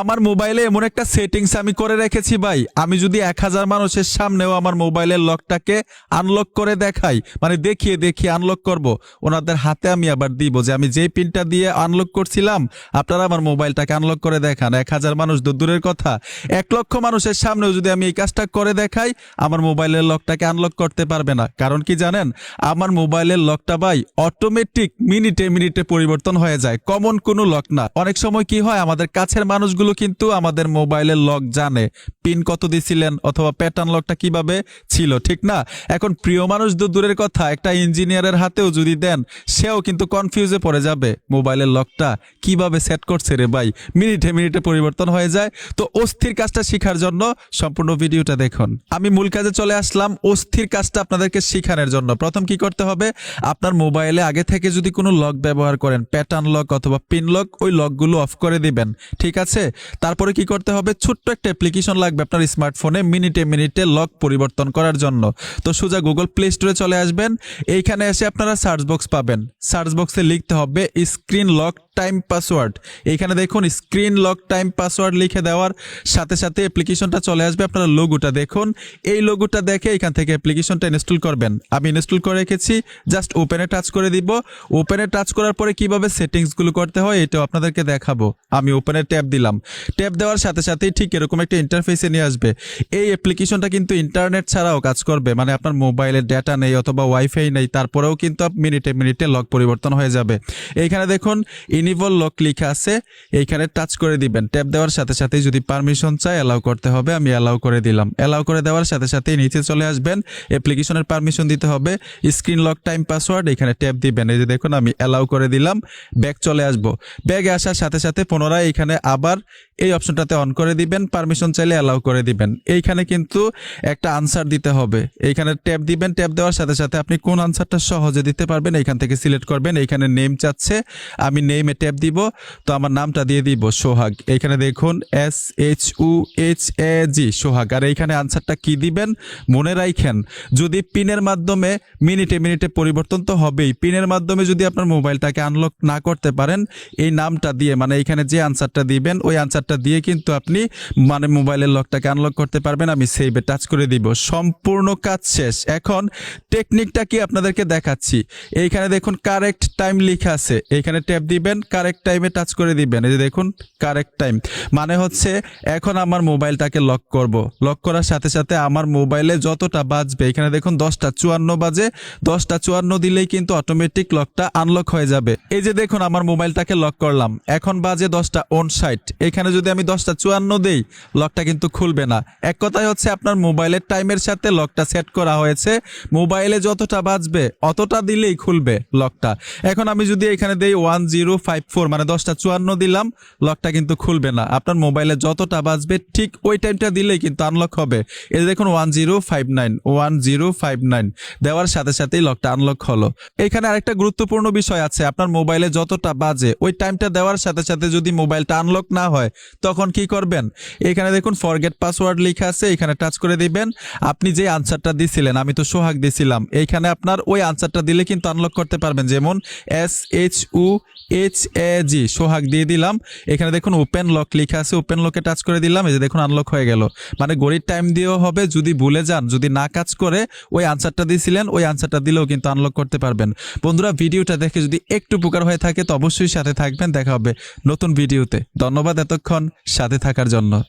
আমার মোবাইলে এমন একটা সেটিংস আমি করে রেখেছি ভাই। আমি যদি এক হাজার মানুষের সামনেও আমার মোবাইলের লকটাকে আনলক করে দেখাই মানে দেখিয়ে দেখিয়ে আনলক করব, ওনাদের হাতে আমি আবার দিব যে আমি যেই পিনটা দিয়ে আনলক করছিলাম, আপনারা আমার মোবাইলটাকে আনলক করে দেখান। এক হাজার মানুষ তো দূরের কথা। এক লক্ষ মানুষের সামনেও যদি আমি এই কাজটা করে দেখাই, আমার মোবাইলের লকটাকে আনলক করতে পারবে না। কারণ কি জানেন? আমার মোবাইলের লকটা ভাই অটোমেটিক মিনিটে মিনিটে পরিবর্তন হয়ে যায়। কমন কোনো লক না। অনেক সময় কি হয়, আমাদের কাছের মানুষগুলো কিন্তু আমাদের মোবাইলের লক জানে, পিন কত দিছিলেন অথবা প্যাটার্ন লকটা কীভাবে ছিল, ঠিক না? এখন প্রিয় মানুষ তো দূরের কথা, একটা ইঞ্জিনিয়ারের হাতেও যদি দেন, সেও কিন্তু কনফিউজে পড়ে যাবে, মোবাইলের লকটা কীভাবে সেট করছে রে ভাই? মিনিটে মিনিটে পরিবর্তন হয়ে যায়। তো অস্থির কাজটা শেখার জন্য সম্পূর্ণ ভিডিওটা দেখুন। আমি মূল কাজে চলে আসলাম অস্থির কাজটা আপনাদেরকে শেখানোর জন্য। প্রথম কি করতে হবে? আপনার মোবাইলে আগে থেকে যদি কোনো লক ব্যবহার করেন প্যাটার্ন লক অথবা পিন লক ওই লকগুলো অফ করে দিবেন, ঠিক আছে? তারপরে কি করতে হবে? ছোট্ট একটা অ্যাপ্লিকেশন লাগবে আপনার স্মার্টফোনে মিনিটে মিনিটে লক পরিবর্তন করার জন্য। তো সোজা গুগল প্লে স্টোরে চলে আসবেন। এইখানে এসে আপনারা সার্চ বক্স পাবেন। সার্চ বক্সে লিখতে হবে স্ক্রিন লক টাইম পাসওয়ার্ড এইখানে দেখুন স্ক্রিন লক টাইম পাসওয়ার্ড লিখে দেওয়ার সাথে সাথে অ্যাপ্লিকেশনটা চলে আসবে আপনারা লোগোটা দেখুন, এই লোগোটা দেখে এখান থেকে অ্যাপ্লিকেশনটা ইনস্টল করবেন। আমি ইনস্টল করে রেখেছি জাস্ট ওপেনে টাচ করে দিব। ওপেনে টাচ করার পরে কীভাবে সেটিংসগুলো করতে হয়, এটাও আপনাদেরকে দেখাবো। আমি ওপেনে ট্যাপ দিলাম। ট্যাপ দেওয়ার সাথে সাথেই ঠিক এরকম একটা ইন্টারফেসে নিয়ে আসবে। এই অ্যাপ্লিকেশনটা কিন্তু ইন্টারনেট ছাড়াও কাজ করবে। মানে আপনার মোবাইলের ডেটা নেই অথবা ওয়াইফাই নেই, তারপরেও কিন্তু মিনিটে মিনিটে লক পরিবর্তন হয়ে যাবে। এইখানে দেখুন ইনিভল লক লেখা আছে, এইখানে টাচ করে দিবেন। ট্যাপ দেওয়ার সাথে সাথেই যদি পারমিশন চাই অ্যালাউ করতে হবে। আমি অ্যালাউ করে দিলাম। অ্যালাউ করে দেওয়ার সাথে সাথেই নিচে চলে আসবেন। অ্যাপ্লিকেশনের পারমিশন দিতে হবে। স্ক্রিন লক টাইম পাসওয়ার্ড এখানে ট্যাপ দিবেন। এই যে দেখুন, আমি অ্যালাউ করে দিলাম। ব্যাগ চলে আসব। ব্যাগে আসার সাথে সাথে পুনরায় এখানে আবার এই অপশনটাতে অন করে দিবেন। পারমিশন চাইলে অ্যালাউ করে দিবেন। এইখানে কিন্তু একটা আনসার দিতে হবে। এইখানে ট্যাপ দিবেন। ট্যাপ দেওয়ার সাথে সাথে আপনি কোন আনসারটা সহজে দিতে পারবেন। এইখান থেকে সিলেক্ট করবেন। এইখানে নেম চাচ্ছে। আমি নেমে ট্যাপ দিব, তো আমার নামটা দিয়ে দিব সোহাগ। এইখানে দেখুন S H U H A G Sohag. আর এইখানে আনসারটা কি দিবেন? মনে রাখেন যদি পিনের মাধ্যমে মিনিটে মিনিটে পরিবর্তন তো হবেই, পিনের মাধ্যমে যদি আপনার মোবাইলটাকে আনলক না করতে পারেন, এই নামটা দিয়ে মানে এখানে যে আনসারটা দিবেন, ওই আনসারটা দিয়ে কিন্তু আপনি মানে মোবাইলের লকটাকে আনলক করতে পারবেন, আমি সেভে টাচ করে দিব। সম্পূর্ণ কাজ শেষ। এখন টেকনিকটা কি আপনাদেরকে দেখাচ্ছি। এইখানে দেখুন কারেক্ট টাইম লেখা আছে। এইখানে ট্যাপ দিবেন কারেক্ট টাইমে টাচ করে দিবেন। এই যে দেখুন কারেক্ট টাইম মানে হচ্ছে, এখন আমার মোবাইলটাকে লক করব। লক করার সাথে সাথে আমার মোবাইলে যতটা বাজবে, এখানে দেখুন দশটা চুয়ান্ন বাজে, দশটা চুয়ান্ন দিলেই কিন্তু অটোমেটিক লকটা আনলক হয়ে যাবে। এই যে দেখুন, আমার মোবাইলটাকে লক করলাম। এখন বাজে দশটা সাইট এখানে যদি আমি দশটা চুয়ান্ন দিই লকটা কিন্তু খুলবে না। এক কথায় হচ্ছে, আপনার মোবাইলের টাইমের সাথে লকটা সেট করা হয়েছে। মোবাইলে যতটা বাজবে, অতটা দিলেই খুলবে লকটা এখন আমি যদি এখানে দেই ওয়ান জিরো ফাইভ ফোর মানে দশটা চুয়ান্ন দিলাম লকটা কিন্তু খুলবে না। আপনার মোবাইলে যতটা বাজবে, ঠিক ওই টাইমটা দিলেই কিন্তু আনলক হবে। এই দেখুন one zero five nine one zero five nine দেওয়ার সাথে সাথেই লকটা আনলক হলো। এখানে আরেকটা গুরুত্বপূর্ণ বিষয় আছে, আপনার মোবাইলে যতটা বাজে, ওই টাইমটা দেওয়ার সাথে সাথে যদি মোবাইলটা আনলক না হয়, তখন কি করবেন? এখানে দেখুন ফরগেট পাসওয়ার্ড লেখা আছে, এখানে টাচ করে দিবেন। আপনি যে আনসারটা দিছিলেন, আমি তো সোহাগ দিছিলাম। এইখানে আপনার ওই আনসারটা দিলে কিন্তু আনলক করতে পারবেন। যেমন S H U H A G Sohag দিয়ে দিলাম। এখানে দেখুন ওপেন লক লেখা আছে। ওপেন লকে টাচ করে দিলাম। এই যে দেখুন আনলক হয়ে গেল। মানে গড়ির টাইম দিয়েও হবে। যদি ভুলে যান, যদি না কাজ করে, ওই আনসারটা দিয়েছিলেন ওই আনসারটা দিলেও কিন্তু আনলক করতে পারবেন। বন্ধুরা, ভিডিওটা দেখে যদি একটু উপকার হয়ে থাকে, তো অবশ্যই সাথে থাকবেন। দেখা হবে নতুন ভিডিওতে। ধন্যবাদ এতক্ষণ সাথে থাকার জন্য।